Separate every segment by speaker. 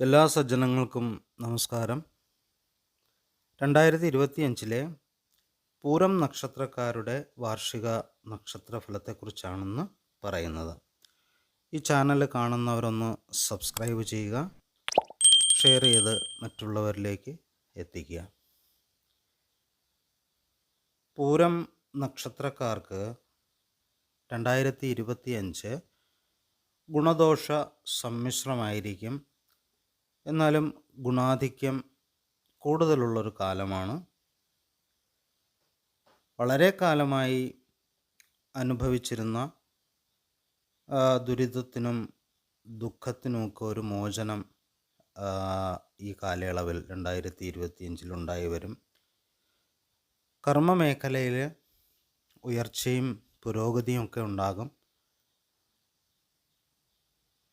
Speaker 1: എല്ലാ സജ്ജനങ്ങൾക്കും നമസ്കാരം. രണ്ടായിരത്തി ഇരുപത്തിയഞ്ചിലെ പൂരം നക്ഷത്രക്കാരുടെ വാർഷിക നക്ഷത്രഫലത്തെക്കുറിച്ചാണെന്ന് പറയുന്നത്. ഈ ചാനൽ കാണുന്നവരൊന്ന് സബ്സ്ക്രൈബ് ചെയ്യുക ഷെയർ ചെയ്ത് മറ്റുള്ളവരിലേക്ക് എത്തിക്കുക. പൂരം നക്ഷത്രക്കാർക്ക് രണ്ടായിരത്തി ഇരുപത്തിയഞ്ച് ഗുണദോഷ സമ്മിശ്രമായിരിക്കും എന്നാലും ഗുണാധിക്യം കൂടുതലുള്ളൊരു കാലമാണ്. വളരെ കാലമായി അനുഭവിച്ചിരുന്ന ദുരിതത്തിനും ദുഃഖത്തിനുമൊക്കെ ഒരു മോചനം ഈ കാലയളവിൽ രണ്ടായിരത്തി ഇരുപത്തിയഞ്ചിൽ ഉണ്ടായി വരും. കർമ്മമേഖലയിൽ ഉയർച്ചയും പുരോഗതിയും ഒക്കെ ഉണ്ടാകും.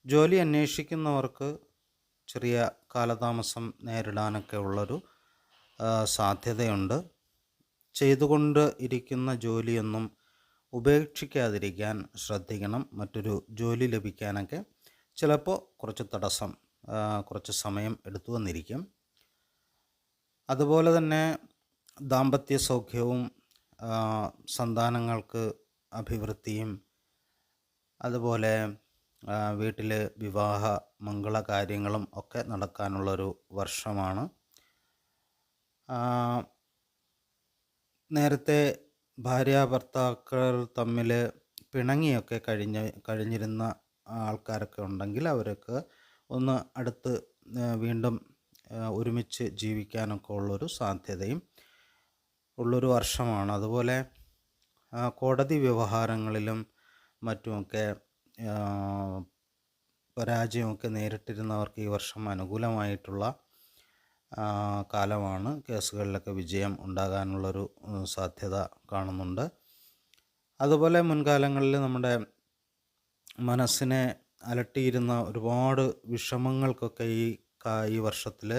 Speaker 1: ജോലി അന്വേഷിക്കുന്നവർക്ക് ചെറിയ കാലതാമസം നേരിടാനൊക്കെ ഉള്ളൊരു സാധ്യതയുണ്ട്. ചെയ്തുകൊണ്ട് ഇരിക്കുന്ന ജോലിയൊന്നും ഉപേക്ഷിക്കാതിരിക്കാൻ ശ്രദ്ധിക്കണം. മറ്റൊരു ജോലി ലഭിക്കാനൊക്കെ ചിലപ്പോൾ കുറച്ച് തടസ്സം കുറച്ച് സമയം എടുത്തു വന്നിരിക്കും. അതുപോലെ തന്നെ ദാമ്പത്യ സൗഖ്യവും സന്താനങ്ങൾക്ക് അഭിവൃദ്ധിയും അതുപോലെ വീട്ടിൽ വിവാഹ മംഗള കാര്യങ്ങളും ഒക്കെ നടക്കാനുള്ളൊരു വർഷമാണ്. നേരത്തെ ഭാര്യ ഭർത്താക്കൾ തമ്മിൽ പിണങ്ങിയൊക്കെ കഴിഞ്ഞ് കഴിഞ്ഞിരുന്ന ആൾക്കാരൊക്കെ ഉണ്ടെങ്കിൽ അവരൊക്കെ ഒന്ന് അടുത്ത് വീണ്ടും ഒരുമിച്ച് ജീവിക്കാനൊക്കെ ഉള്ളൊരു സാധ്യതയും ഉള്ളൊരു വർഷമാണ്. അതുപോലെ കോടതി വ്യവഹാരങ്ങളിലും മറ്റുമൊക്കെ പരാജയമൊക്കെ നേരിട്ടിരുന്നവർക്ക് ഈ വർഷം അനുകൂലമായിട്ടുള്ള കാലമാണ് കേസുകളിലൊക്കെ വിജയം ഉണ്ടാകാനുള്ളൊരു സാധ്യത കാണുന്നുണ്ട്. അതുപോലെ മുൻകാലങ്ങളിൽ നമ്മുടെ മനസ്സിനെ അലട്ടിയിരുന്ന ഒരുപാട് വിഷമങ്ങൾക്കൊക്കെ ഈ ഈ വർഷത്തിൽ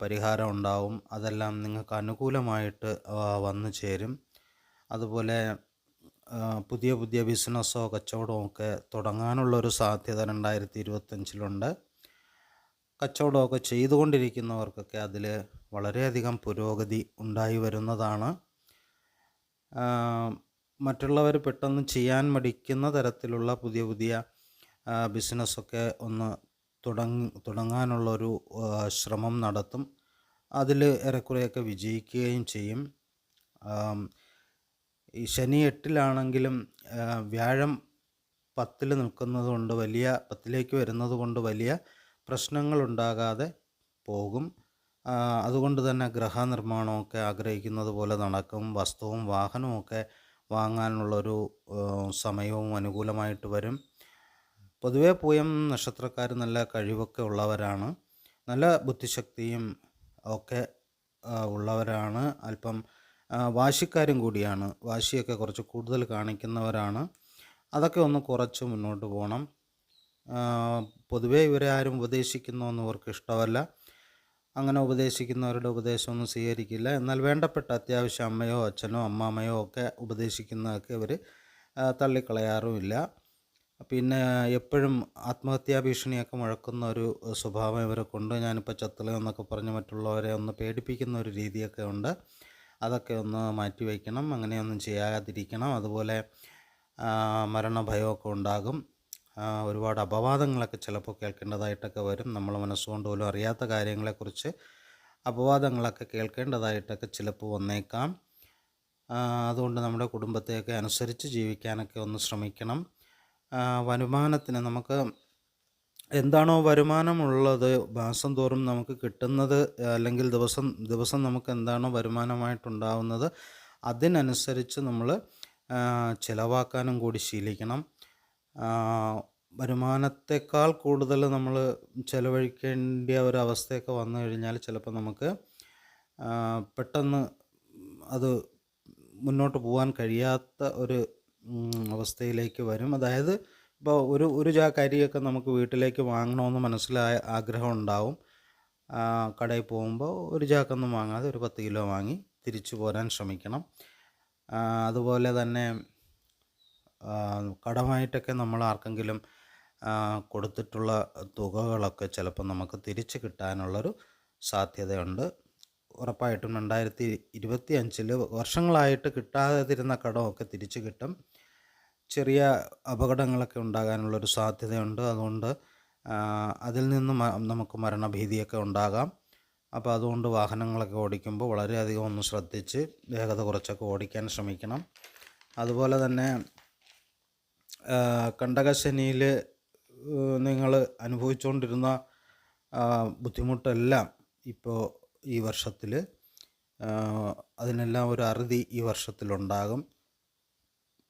Speaker 1: പരിഹാരം ഉണ്ടാവും. അതെല്ലാം നിങ്ങൾക്ക് അനുകൂലമായിട്ട് വന്നു ചേരും. അതുപോലെ പുതിയ പുതിയ ബിസിനസ്സോ കച്ചവടമോ ഒക്കെ തുടങ്ങാനുള്ളൊരു സാധ്യത രണ്ടായിരത്തി ഇരുപത്തഞ്ചിലുണ്ട് കച്ചവടമൊക്കെ ചെയ്തുകൊണ്ടിരിക്കുന്നവർക്കൊക്കെ അതിൽ വളരെയധികം പുരോഗതി ഉണ്ടായി വരുന്നതാണ്. മറ്റുള്ളവർ പെട്ടെന്ന് ചെയ്യാൻ മടിക്കുന്ന തരത്തിലുള്ള പുതിയ പുതിയ ബിസിനസ്സൊക്കെ ഒന്ന് തുടങ്ങി തുടങ്ങാനുള്ളൊരു ശ്രമം നടത്തും. അതിൽ ഏറെക്കുറെയൊക്കെ വിജയിക്കുകയും ചെയ്യും. ഈ ശനി എട്ടിലാണെങ്കിലും വ്യാഴം പത്തിൽ നിൽക്കുന്നത് കൊണ്ട് വലിയ പത്തിലേക്ക് വരുന്നത് കൊണ്ട് വലിയ പ്രശ്നങ്ങൾ പ്രശ്നങ്ങളുണ്ടാകാതെ പോകും. അതുകൊണ്ട് തന്നെ ഗ്രഹനിർമ്മാണമൊക്കെ ആഗ്രഹിക്കുന്നത് പോലെ നടക്കും. വസ്തുവും വാഹനവുമൊക്കെ വാങ്ങാനുള്ളൊരു സമയവും അനുകൂലമായിട്ട് വരും. പൊതുവെ പൂയം നക്ഷത്രക്കാർ നല്ല കഴിവൊക്കെ ഉള്ളവരാണ്. നല്ല ബുദ്ധിശക്തിയും ഒക്കെ ഉള്ളവരാണ്. അല്പം വാശിക്കാരും കൂടിയാണ്. വാശിയൊക്കെ കുറച്ച് കൂടുതൽ കാണിക്കുന്നവരാണ്. അതൊക്കെ ഒന്ന് കുറച്ച് മുന്നോട്ട് പോകണം. പൊതുവേ ഇവരെ ആരും ഉപദേശിക്കുന്നൊന്നും ഇവർക്ക് ഇഷ്ടമല്ല. അങ്ങനെ ഉപദേശിക്കുന്നവരുടെ ഉപദേശമൊന്നും സ്വീകരിക്കില്ല. എന്നാൽ വേണ്ടപ്പെട്ട അത്യാവശ്യം അമ്മയോ അച്ഛനോ അമ്മാമ്മയോ ഒക്കെ ഉപദേശിക്കുന്നതൊക്കെ ഇവർ തള്ളിക്കളയാറുമില്ല. പിന്നെ എപ്പോഴും ആത്മഹത്യാ ഭീഷണിയൊക്കെ മുഴക്കുന്ന ഒരു സ്വഭാവം ഇവരെ കൊണ്ട് ഞാനിപ്പോൾ ചത്തല എന്നൊക്കെ പറഞ്ഞ് മറ്റുള്ളവരെ ഒന്ന് പേടിപ്പിക്കുന്ന ഒരു രീതിയൊക്കെ ഉണ്ട്. അതൊക്കെ ഒന്ന് മാറ്റി വയ്ക്കണം അങ്ങനെയൊന്നും ചെയ്യാതിരിക്കണം. അതുപോലെ മരണഭയമൊക്കെ ഉണ്ടാകും. ഒരുപാട് അപവാദങ്ങളൊക്കെ ചിലപ്പോൾ കേൾക്കേണ്ടതായിട്ടൊക്കെ വരും. നമ്മൾ മനസ്സുകൊണ്ട് പോലും അറിയാത്ത കാര്യങ്ങളെക്കുറിച്ച് അപവാദങ്ങളൊക്കെ കേൾക്കേണ്ടതായിട്ടൊക്കെ ചിലപ്പോൾ വന്നേക്കാം. അതുകൊണ്ട് നമ്മുടെ കുടുംബത്തെയൊക്കെ അനുസരിച്ച് ജീവിക്കാനൊക്കെ ഒന്ന് ശ്രമിക്കണം. വരുമാനത്തിന് നമുക്ക് എന്താണോ വരുമാനമുള്ളത് മാസം തോറും നമുക്ക് കിട്ടുന്നത് അല്ലെങ്കിൽ ദിവസം ദിവസം നമുക്ക് എന്താണോ വരുമാനമായിട്ടുണ്ടാവുന്നത് അതിനനുസരിച്ച് നമ്മൾ ചിലവാക്കാനും കൂടി ശീലിക്കണം. വരുമാനത്തെക്കാൾ കൂടുതൽ നമ്മൾ ചിലവഴിക്കേണ്ട ഒരു അവസ്ഥയൊക്കെ വന്നു കഴിഞ്ഞാൽ ചിലപ്പോൾ നമുക്ക് പെട്ടെന്ന് അത് മുന്നോട്ട് പോകാൻ കഴിയാത്ത ഒരു അവസ്ഥയിലേക്ക് വരും. അതായത് ഇപ്പോൾ ഒരു ഒരു ജാ കരിയൊക്കെ നമുക്ക് വീട്ടിലേക്ക് വാങ്ങണമെന്ന് മനസ്സിലായ ആഗ്രഹം ഉണ്ടാവും കടയിൽ പോകുമ്പോൾ ഒരു ചാക്കൊന്നും വാങ്ങാതെ ഒരു പത്ത് കിലോ വാങ്ങി തിരിച്ചു പോരാൻ ശ്രമിക്കണം. അതുപോലെ തന്നെ കടമായിട്ടൊക്കെ നമ്മൾ ആർക്കെങ്കിലും കൊടുത്തിട്ടുള്ള തുകകളൊക്കെ ചിലപ്പോൾ നമുക്ക് തിരിച്ച് കിട്ടാനുള്ളൊരു സാധ്യതയുണ്ട്. ഉറപ്പായിട്ടും രണ്ടായിരത്തി ഇരുപത്തി അഞ്ചിൽ വർഷങ്ങളായിട്ട് കിട്ടാതിരുന്ന കടമൊക്കെ തിരിച്ച് കിട്ടും. ചെറിയ അപകടങ്ങളൊക്കെ ഉണ്ടാകാനുള്ളൊരു സാധ്യതയുണ്ട്. അതുകൊണ്ട് അതിൽ നിന്ന് നമുക്ക് മരണഭീതിയൊക്കെ ഉണ്ടാകാം. അപ്പോൾ അതുകൊണ്ട് വാഹനങ്ങളൊക്കെ ഓടിക്കുമ്പോൾ വളരെയധികം ഒന്ന് ശ്രദ്ധിച്ച് വേഗത കുറച്ചൊക്കെ ഓടിക്കാൻ ശ്രമിക്കണം. അതുപോലെ തന്നെ കണ്ടകശനിയിൽ നിങ്ങൾ അനുഭവിച്ചുകൊണ്ടിരുന്ന ബുദ്ധിമുട്ടെല്ലാം ഇപ്പോൾ ഈ വർഷത്തിൽ അതിനെല്ലാം ഒരു അറുതി ഈ വർഷത്തിലുണ്ടാകും.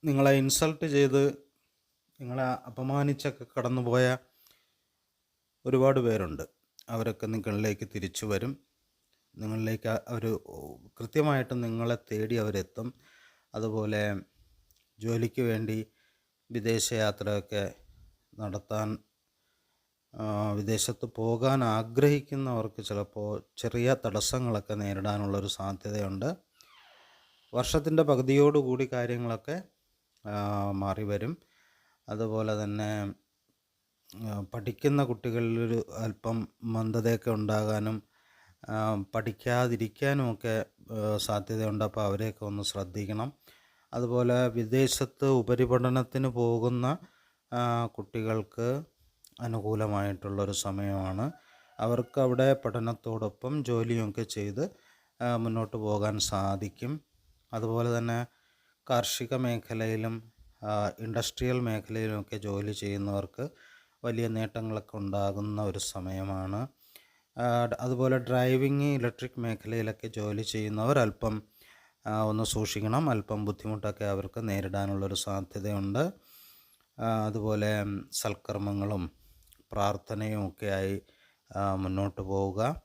Speaker 1: നിങ്ങളെ ഇൻസൾട്ട് ചെയ്ത് നിങ്ങളെ അപമാനിച്ചൊക്കെ കടന്നുപോയ ഒരുപാട് പേരുണ്ട്. അവരൊക്കെ നിങ്ങളിലേക്ക് തിരിച്ചു വരും. നിങ്ങളിലേക്ക് അവർ കൃത്യമായിട്ട് നിങ്ങളെ തേടി അവരെത്തും. അതുപോലെ ജോലിക്ക് വേണ്ടി വിദേശയാത്രയൊക്കെ നടത്താൻ വിദേശത്ത് പോകാൻ ആഗ്രഹിക്കുന്നവർക്ക് ചിലപ്പോൾ ചെറിയ തടസ്സങ്ങളൊക്കെ നേരിടാനുള്ളൊരു സാധ്യതയുണ്ട്. വർഷത്തിന്റെ പകുതിയോടുകൂടി കാര്യങ്ങളൊക്കെ മാറി വരും. അതുപോലെ തന്നെ പഠിക്കുന്ന കുട്ടികളിലൊരു അല്പം മന്ദതയൊക്കെ ഉണ്ടാകാനും പഠിക്കാതിരിക്കാനുമൊക്കെ സാധ്യതയുണ്ട്. അപ്പോൾ അവരെയൊക്കെ ഒന്ന് ശ്രദ്ധിക്കണം. അതുപോലെ വിദേശത്ത് ഉപരിപഠനത്തിന് പോകുന്ന കുട്ടികൾക്ക് അനുകൂലമായിട്ടുള്ളൊരു സമയമാണ്. അവർക്ക് അവിടെ പഠനത്തോടൊപ്പം ജോലിയൊക്കെ ചെയ്ത് മുന്നോട്ട് പോകാൻ സാധിക്കും. അതുപോലെ തന്നെ കാർഷിക മേഖലയിലും ഇൻഡസ്ട്രിയൽ മേഖലയിലുമൊക്കെ ജോലി ചെയ്യുന്നവർക്ക് വലിയ നേട്ടങ്ങളൊക്കെ ഉണ്ടാകുന്ന ഒരു സമയമാണ്. അതുപോലെ ഡ്രൈവിങ് ഇലക്ട്രിക് മേഖലയിലൊക്കെ ജോലി ചെയ്യുന്നവർ അല്പം ഒന്ന് സൂക്ഷിക്കണം. അല്പം ബുദ്ധിമുട്ടൊക്കെ അവർക്ക് നേരിടാനുള്ളൊരു സാധ്യതയുണ്ട്. അതുപോലെ സൽക്കർമ്മങ്ങളും പ്രാർത്ഥനയും ഒക്കെയായി മുന്നോട്ട് പോവുക.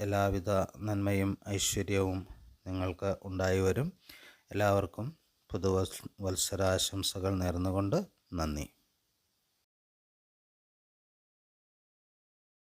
Speaker 1: എല്ലാവിധ നന്മയും ഐശ്വര്യവും നിങ്ങൾക്ക് ഉണ്ടായി വരും. എല്ലാവർക്കും പുതുവത്സരാശംസകൾ നേർന്നുകൊണ്ട് നന്ദി.